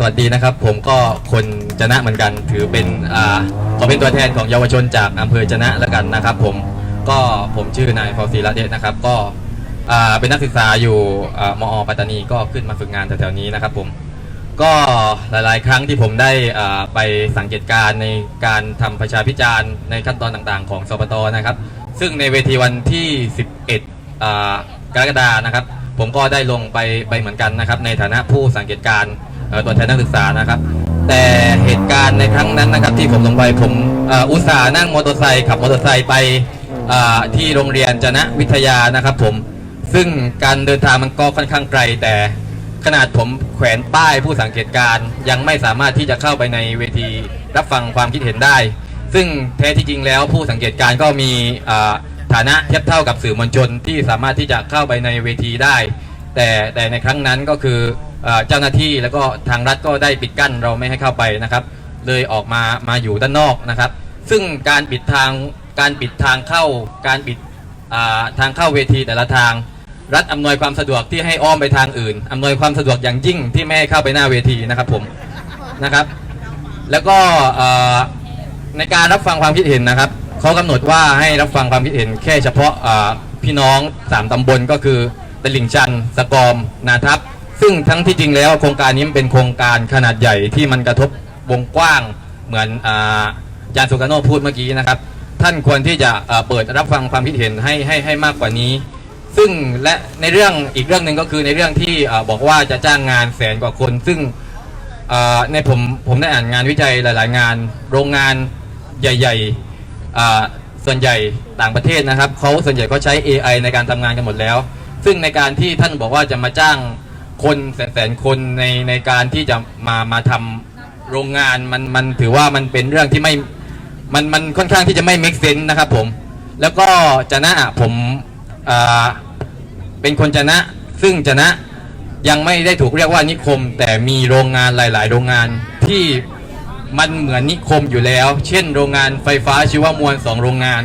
สวัสดีนะครับ ผมก็คนจะนะเหมือนกัน ถือเป็นอ่าขอเป็นตัวแทนของเยาวชนจากอำเภอจะนะแล้วกันนะครับ ผมก็ผมชื่อนายฟอซีระเดชนะครับ ก็อ่าเป็นนักศึกษาอยู่อ่ามอปัตตานีก็ขึ้นมาฝึกงานแถวๆนี้นะครับ ผมก็หลายๆ ครั้งที่ผมได้อ่าไปสังเกตการณ์ในการทำประชาพิจารณ์ในขั้นตอนต่างๆ ของสปตนะครับ ซึ่งในเวทีวันที่ 11อ่ากรกฎานะครับ ผมก็ได้ลงไปไปเหมือนกันนะครับ ในฐานะผู้สังเกตการ์ตัวแทนนักศึกษานะครับ แต่เหตุการณ์ในครั้งนั้นนะครับ ที่ผมลงไปผมอ,อุตส่าห์นั่งมอเตอร์ไซค์ขับมอเตอร์ไซค์ไปที่โรงเรียนจนะวิทยานะครับ ผมซึ่งการเดินทางมันก็ค่อนข้างไกล แต่ขนาดผมแขวนป้ายผู้สังเกตการ์ยังไม่สามารถที่จะเข้าไปในเวทีรับฟังความคิดเห็นได้ ซึ่งแท้ที่จริงแล้วผู้สังเกตการ์ก็มีานะเทียบเท่ากับสื่อมวลชนที่สามารถที่จะเข้าไปในเวทีได้ แต่แต่ในครั้งนั้นก็คืออเจ้าหน้าที่แล้วก็ทางรัฐก็ได้ปิดกั้นเราไม่ให้เข้าไปนะครับ เลยออกมามาอยู่ด้านนอกนะครับ ซึ่งการปิดทางการปิดทางเข้าการปิดทางเข้าเวทีแต่ละทาง รัฐอำนวยความสะดวกที่ให้อ้อมไปทางอื่นอำนวยความสะดวกอย่างยิ่งที่ไม่ให้เข้าไปหน้าเวทีนะครับผมนะครับ แล้วก็ในการรับฟังความคิดเห็นนะครับ เขากำหนดว่าให้รับฟังความคิดเห็นแค่เฉพาะพี่น้องสามตำบลก็คือตลิ่งชัน สกอม นาทับ ซึ่งทั้งที่จริงแล้วโครงการนี้เป็นโครงการขนาดใหญ่ที่มันกระทบวงกว้างเหมือนอาจารย์สุกาโนพูดเมื่อกี้นะครับ ท่านควรที่จะเปิดรับฟังความคิดเห็นให้ให้ให้มากกว่านี้ ซึ่งและในเรื่องอีกเรื่องหนึ่งก็คือในเรื่องที่อบอกว่าจะจ้างงานแสนกว่าคน ซึ่งในผมผมได้อ่านงานวิจัยหลาย ๆ งาน โรงงานใหญ่ ๆ ส่วนใหญ่ต่างประเทศนะครับเขาส่วนใหญ่เขาใช้ AI ในการทำงานกันหมดแล้ว ซึ่งในการที่ท่านบอกว่าจะมาจ้างคนแสนๆคนในในการที่จะมามาทำโรงงานมันมันถือว่ามันเป็นเรื่องที่ไม่มันมันค่อนข้างที่จะไม่ make sense นะครับผม แล้วก็จะนะผมเป็นคนจะนะซึ่งจะนะยังไม่ได้ถูกเรียกว่านิคม แต่มีโรงงานหลาย ๆ โรงงานที่ มันเหมือนนิคมอยู่แล้ว เช่น โรงงานไฟฟ้าชีวมวลสองโรงงาน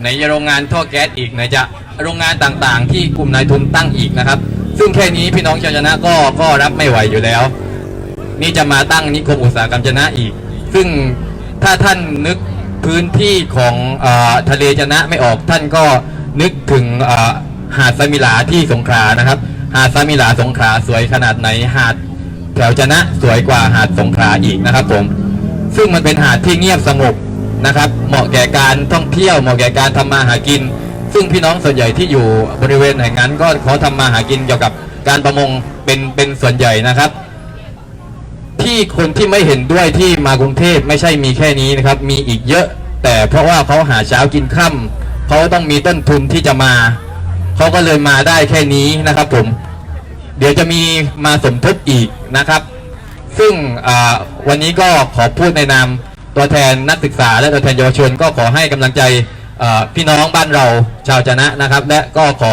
ไหนจะโรงงานท่อแก๊สอีกไหนจะโรงงานต่างๆ ที่กลุ่มนายทุนตั้งอีกนะครับ ซึ่งแค่นี้พี่น้องชาวชนะก็ก็รับไม่ไหวอยู่แล้ว นี่จะมาตั้งนิคมอุตสาหกรรมชนะอีก ซึ่งถ้าท่านนึกพื้นที่ของอทะเลชนะไม่ออกท่านก็นึกถึงหาดสมิลาที่สงขลานะครับ หาดสมิลาสงขลาสวยขนาดไหนหาด ถวชนะสวยกว่าหาดสงขลาอีกนะครับผม ซึ่งมันเป็นหาดที่เงียบสงบนะครับ เหมาะแก่การท่องเที่ยวเหมาะแก่การทำมาหากิน ซึ่งพี่น้องส่วนใหญ่ที่อยู่บริเวณแห่งนั้น ก็เขาทำมาหากินเกี่ยวกับการประมงเป็นเป็นส่วนใหญ่นะครับ ที่คนที่ไม่เห็นด้วยที่มากรุงเทพไม่ใช่มีแค่นี้นะครับ มีอีกเยอะ แต่เพราะว่าเขาหาเช้ากินค่ำเขาต้องมีต้นทุนที่จะมา เขาก็เลยมาได้แค่นี้นะครับผม เดี๋ยวจะมีมาสมทบอีกนะครับ ซึ่งวันนี้ก็ขอพูดในนามตัวแทนนักศึกษาและตัวแทนเยาวชนก็ขอให้กำลังใจพี่น้องบ้านเราชาวจนะนะครับ และก็ขอ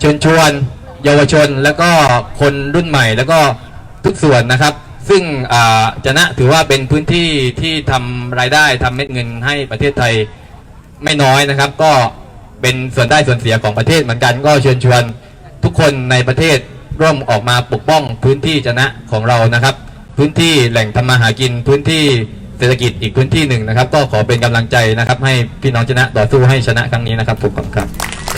เชิญชวนเยาวชน และก็คนรุ่นใหม่ แล้วก็ทุกส่วนนะครับ ซึ่งอ่าจะนะถือว่าเป็นพื้นที่ที่ทำรายได้ทำเม็ดเงินให้ประเทศไทยไม่น้อยนะครับ ก็เป็นส่วนได้ส่วนเสียของประเทศเหมือนกัน ก็เชิญชวนทุกคนในประเทศ ร่วมออกมาปกป้องพื้นที่ชนะของเรานะครับ พื้นที่แหล่งทำมาหากินพื้นที่เศรษฐกิจอีกพื้นที่หนึ่งนะครับ ก็ขอเป็นกำลังใจนะครับ ให้พี่น้องชนะต่อสู้ให้ชนะครั้งนี้นะครับผมขอบคุณครับ